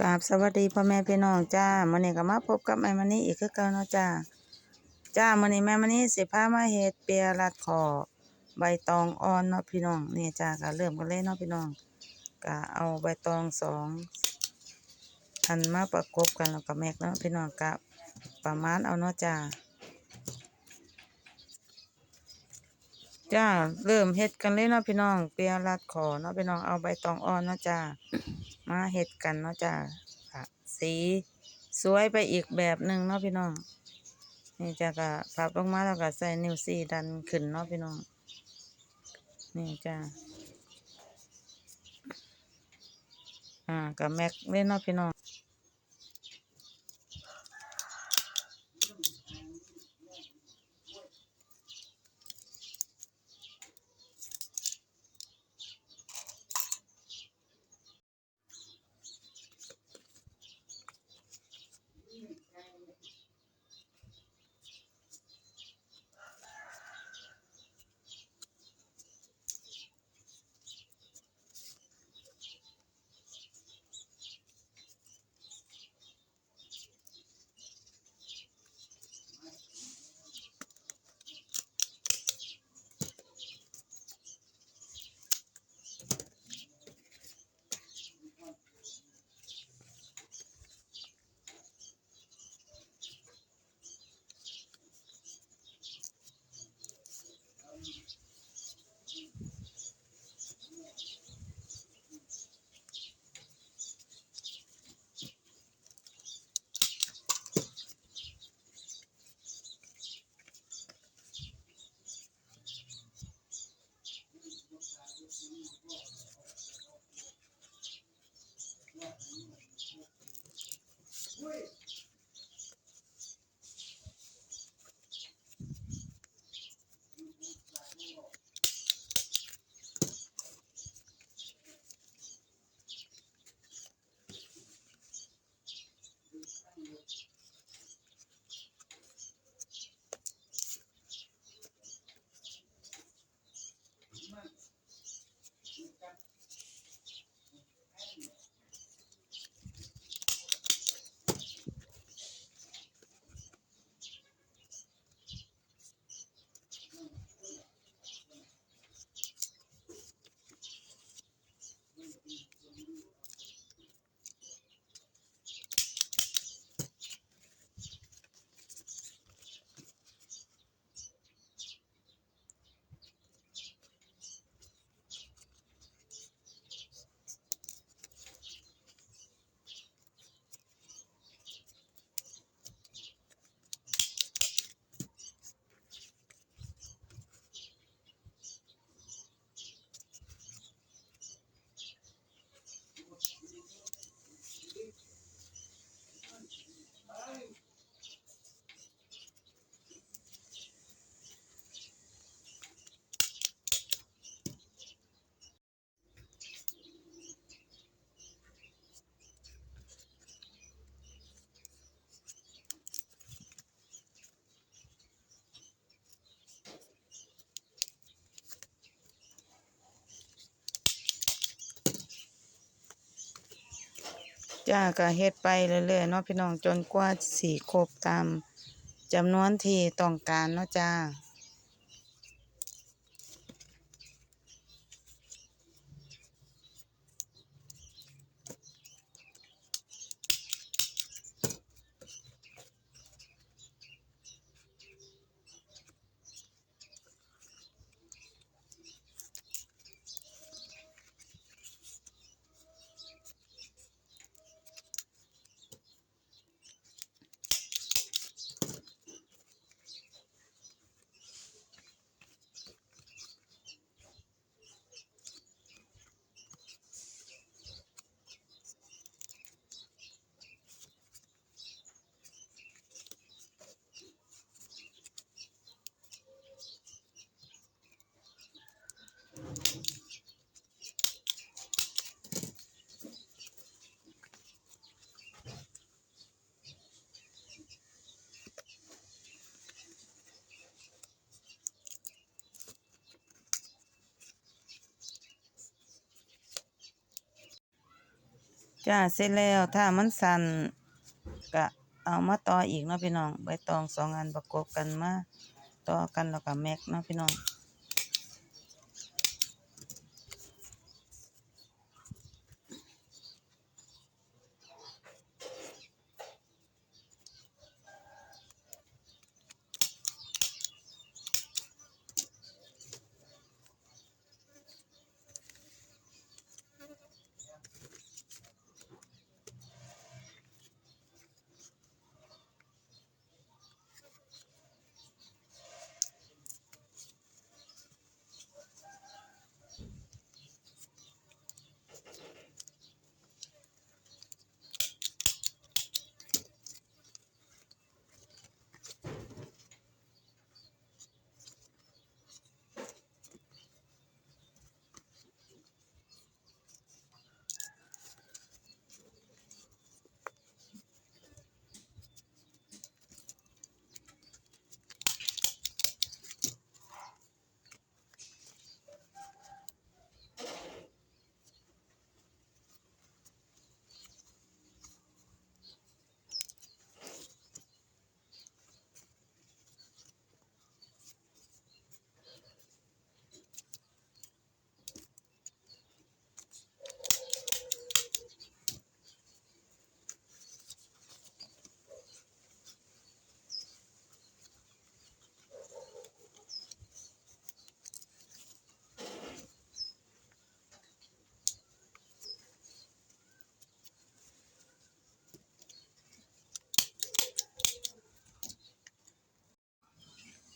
กราบสวัสดีพ่อแม่พี่น้องจ้ามื้อนี้ก็มาพบกับแม่มณีอีกคือเก่าเนาะจ้าจ้ามื้อนี้แม่มณีสิพามาเฮ็ดเปียรัดคอใบตองอ่อนเนาะพี่น้องเนี่ยจ้าก็เริ่มกันเลยเนาะพี่น้องก็เอาใบตองสองอันมาประกบกันแล้วก็แมกเนาะพี่น้องก็ประมาณเอาเนาะจ้าจ้าเริ่มเฮ็ดกันเลยเนาะพี่น้องเปียรัดคอเนาะพี่น้องเอาใบตองอ่อนเนาะจ้า มาเห็ดกันเนาะจ้าสีสวยไปอีกแบบหนึ่งเนาะพี่น้อง นี่จ้าก็พับลงมาแล้วก็ใส่นิ้วซี่ดันขึ้นเนาะพี่น้อง นี่จ้าอ่ากับแม็กเล่นเนาะพี่น้อง จ้าก็เฮ็ดไปเรื่อยๆเนาะพี่น้องจนกว่าสิครบตามจำนวนที่ต้องการเนาะจ้า จ้าเสร็จแล้วถ้ามันสั่นก็เอามาต่ออีกเนาะพี่น้องใบตองสองอันประกบกันมาต่อกันแล้วก็แม็กเนาะพี่น้อง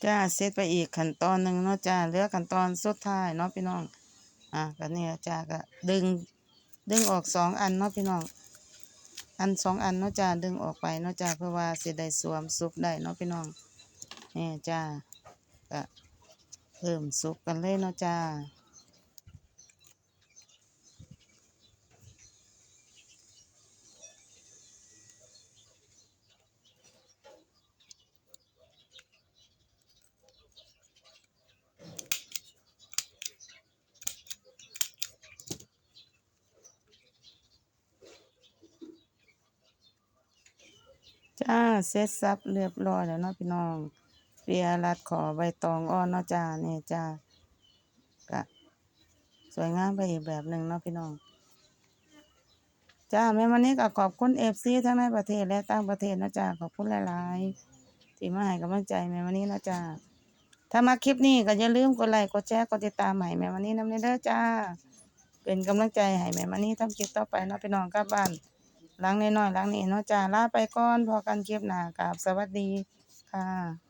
จ้าเซตไปอีกขั้นตอนหนึ่งเนาะจ้าเหลือขั้นตอนสุดท้ายเนาะพี่น้อง อะก็เนี่ยจ้าก็ดึง ดึงออกสองอันเนาะพี่น้อง อันสองอันเนาะจ้าดึงออกไปเนาะจ้าเพื่อว่าเสิได้สวมซุปได้เนาะพี่น้องนี่จ้าก็เพิ่มซุปกันเลยเนาะจ้า จ้าเสร็จสับเรียบร้อยแล้วเนาะพี่น้อง เปียรัดขอใบตองอ่อนเนาะจ้าเนี่ยจ้าก็สวยงามไปอีกแบบหนึ่งเนาะพี่น้อง จ้าแม่วันนี้ก็ขอบคุณเอฟซีทั้งในประเทศและต่างประเทศนะจ้าขอบคุณหลายๆที่มาให้กำลังใจแม่วันนี้นะจ้าถ้ามาคลิปนี้ก็อย่าลืมกดไลค์กดแชร์กดติดตามให้แม่วันนี้น้ำเด้อจ้า เป็นกำลังใจให้แม่วันนี้ทำคลิปต่อไปเนาะพี่น้องกลับบ้าน ล้างน้อยๆล้างนี้เนาะจ้าลาไปก่อนพอกันคลิปหน้ากราบสวัสดีค่ะ